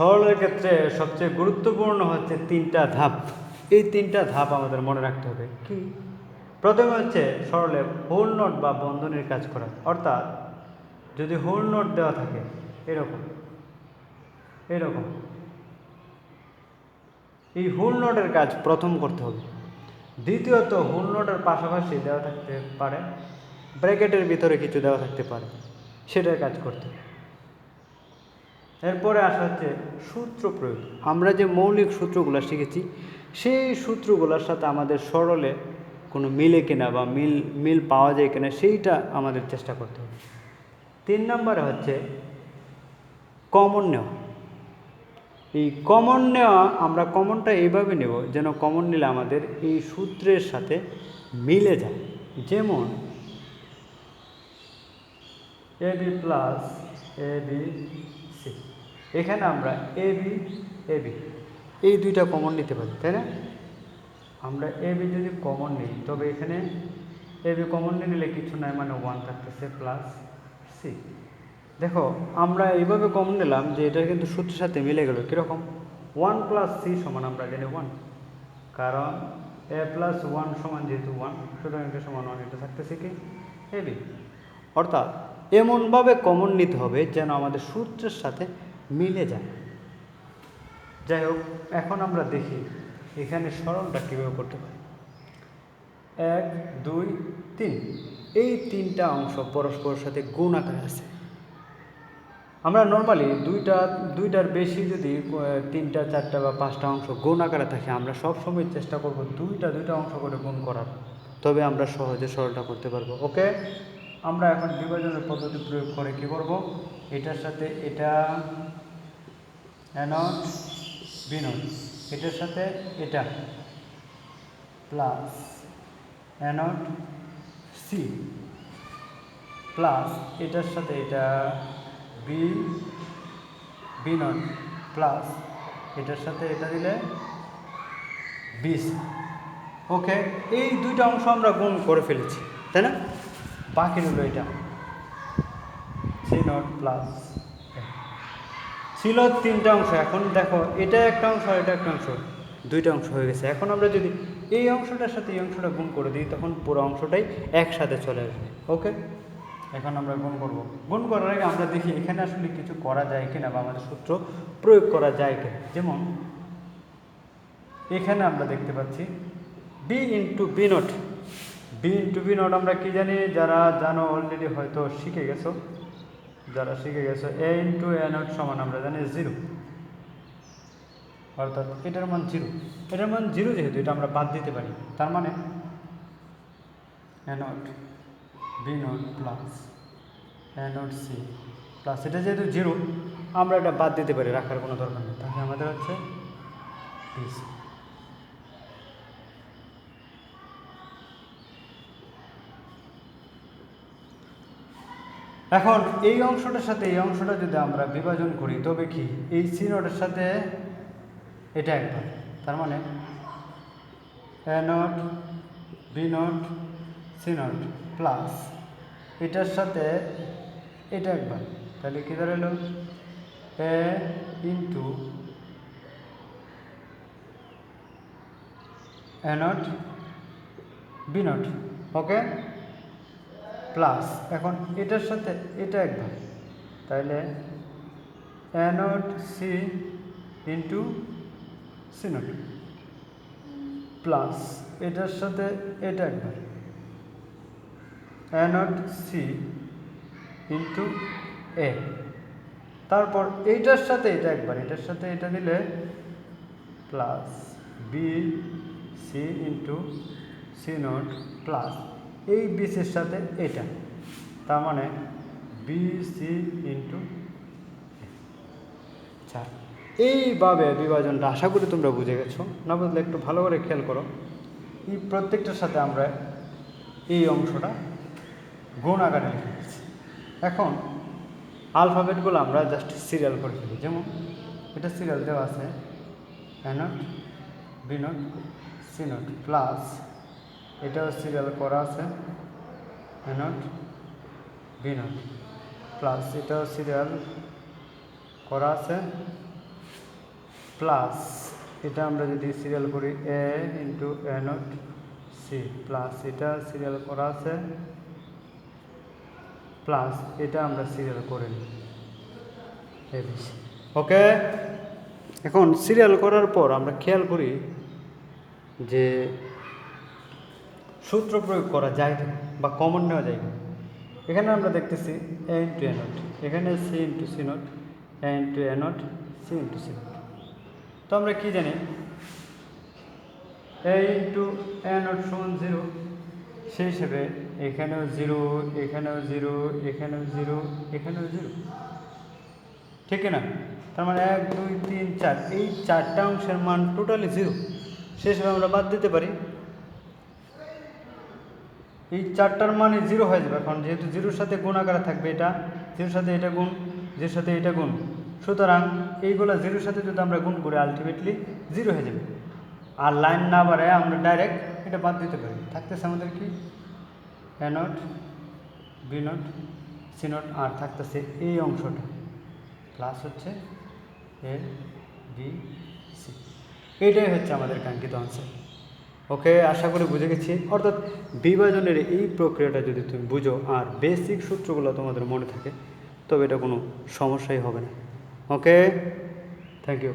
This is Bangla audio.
সরলের ক্ষেত্রে সবচেয়ে গুরুত্বপূর্ণ হচ্ছে তিনটা ধাপ। এই তিনটা ধাপ আমাদের মনে রাখতে হবে। কি? প্রথমে হচ্ছে সরলে হোল নোট বা বন্ধনীর কাজ করা। অর্থাৎ যদি হোল নোট দেওয়া থাকে এরকম এরকম। এই হোল নোটের কাজ প্রথম করতে হবে। দ্বিতীয়ত হোল নোটের পাশাপাশি দেওয়া থাকতে পারে ব্র্যাকেটের ভিতরে কিছু দেওয়া থাকতে পারে সেটার কাজ করতে হবে। এরপরে আসা হচ্ছে সূত্র প্রয়োগ। আমরা যে মৌলিক সূত্রগুলো শিখেছি, সেই সূত্রগুলোর সাথে আমাদের সরলে কোনো মিলে কিনা বা মিল মিল পাওয়া যায় কিনা, সেইটা আমাদের চেষ্টা করতে হবে। তিন নম্বরে হচ্ছে কমন নেওয়া। এই কমন নেওয়া, আমরা কমনটা এইভাবে নেব যেন কমন নিলে আমাদের এই সূত্রের সাথে মিলে যায়। যেমন A B plus A B এখানে আমরা এ বি এ বি এই দুইটা কমন নিতে পারি, তাই না? আমরা এ বি যদি কমন নিই, তবে এখানে এ বি কমন নিলে কিছু নাই মানে ওয়ান থাকতেছে প্লাস সি দেখো, আমরা এইভাবে কমন নিলাম যে এটা কিন্তু সূত্রের সাথে মিলে গেল, কীরকম? ওয়ান প্লাস সি সমান আমরা জানি ওয়ান কারণ এ প্লাস ওয়ান সমান যেহেতু ওয়ান সুতরাং এটা সমান ওয়ান এটা থাকতেছে কি? এ বি অর্থাৎ এমনভাবে কমন নিতে হবে যেন আমাদের সূত্রের সাথে মিলে যায়। যাই হোক, এখন আমরা দেখি এখানে সরলটা কীভাবে করতে পারি। এক, দুই, তিন। এই তিনটা অংশ পরস্পরের সাথে গুণ আকারে আছে। আমরা নর্মালি দুইটা, দুইটার বেশি যদি তিনটা, চারটা বা পাঁচটা অংশ গুণ আকারে থাকে, আমরা সব সময় চেষ্টা করব দুইটা দুইটা অংশ করে গুণ করার। তবে আমরা সহজে সরলটা করতে পারব। ওকে? আমরা এখন বিভাজনের পদ্ধতি প্রয়োগ করে কি করব? এটার সাথে এটা অ্যানট বিনট এটার সাথে এটা। Plus অ্যানট C. প্লাস এটার সাথে এটা। বি বি নট প্লাস এটার সাথে এটা দিলে বিশ। ওকে, এই দুইটা অংশ আমরা গুণ করে ফেলেছি, তাই না? বাকি রইল এটা। সি নট প্লাস ছিল তিনটা অংশ, এখন দেখো এটা একটা অংশ এটা একটা অংশ, দুইটা অংশ হয়ে গেছে। এখন আমরা যদি এই অংশটার সাথে এই অংশটা গুণ করে দিই, তখন পুরো অংশটাই একসাথে চলে আসবে, ওকে? এখন আমরা গুণ করব। গুণ করার আগে আমরা দেখি এখানে আসলে কিছু করা যায় কিনা বা আমাদের সূত্র প্রয়োগ করা যায় কিনা। যেমন, এখানে আমরা দেখতে পাচ্ছি B into B not B into B not আমরা কি জানি? যারা জানো অলরেডি হয়তো শিখে গেছো। যারা শিখে গেছে এ ইন্টু এ নট সমান আমরা জানি জিরো অর্থাৎ এটার মান জিরো এটার মান জিরো যেহেতু, এটা আমরা বাদ দিতে পারি। তার মানে A B not plus A not C plus এটা যেহেতু জিরো আমরা এটা বাদ দিতে পারি, রাখার কোনো দরকার নেই। তাহলে আমাদের হচ্ছে বিসি এখন এই অংশটার সাথে এই অংশটা যদি আমরা বিভাজন করি, তবে কি এই সি নটের সাথে এটা একবার? তার মানে A not, B not, C not plus এটার সাথে এটা একবার। তাহলে কী দাঁড়াল? A into A not, B not, okay? Plus, এখন এটার সাথে এটা একবার তাহলে anode C into C not plus এটার সাথে এটা একবার অ্যানোড সি ইন্টু এ তারপর এইটার সাথে এটা একবার এটার সাথে এটা দিলে plus B C into C not plus. এই বিসের সাথে এটা। তার মানে বি সি ইন্টু চার এইভাবে বিভাজনটা আশা করি তোমরা বুঝে গেছো। না বুঝলে একটু ভালো করে খেয়াল করো। এই প্রত্যেকটার সাথে আমরা এই অংশটা গুণ আকারে লিখে দিচ্ছি এখন আলফাবেটগুলো আমরা জাস্ট সিরিয়াল করে ফেলি। যেমন এটা সিরিয়াল দেওয়া আছে B not C not plus এটাও সিরিয়াল করা আছে। নট বি নট প্লাস এটাও সিরিয়াল করা আছে। প্লাস এটা আমরা যদি সিরিয়াল করি A into A not C plus এটা সিরিয়াল করা আছে। প্লাস এটা আমরা সিরিয়াল করে নিই। ওকে এখন সিরিয়াল করার পর আমরা খেয়াল করি যে সূত্র প্রয়োগ করা যায় না বা কমন নেওয়া যায় না এখানে আমরা দেখতেছি এ ইন্টু এ নট এখানে C into C not A into A not C into C not তো আমরা কী জানি? এ ইন্টু এ নট সমান জিরো সেই হিসেবে এখানেও জিরো এখানেও জিরো এখানেও জিরো এখানেও জিরো ঠিক না তার মানে এক, দুই, তিন, চার, এই চারটা অংশের মান টোটালি জিরো সেই হিসেবে আমরা বাদ দিতে পারি এই চারটার মানে জিরো হয়ে যাবে এখন যেহেতু জিরোর সাথে গুণ আকারে থাকবে এটা, জিরোর সাথে এটা গুণ, জিরোর সাথে এটা গুণ। সুতরাং এইগুলো জিরোর সাথে যদি আমরা গুণ করি আলটিমেটলি জিরো হয়ে যাবে। আর লাইন না বাড়ায় আমরা ডাইরেক্ট এটা বাদ দিতে পারি। থাকতেছে আমাদের কি? A not B not C not আর থাকতেছে এই অংশটা। প্লাস হচ্ছে এ বি সি এইটাই হচ্ছে আমাদের কাঙ্ক্ষিত আনসার ওকে, আশা করি বুঝে গেছি। অর্থাৎ বিভাজনের এই প্রক্রিয়াটা যদি তুমি বুঝো আর বেসিক সূত্রগুলো তোমাদের মনে থাকে, তবে এটা কোনো সমস্যাই হবে না। ওকে? Thank you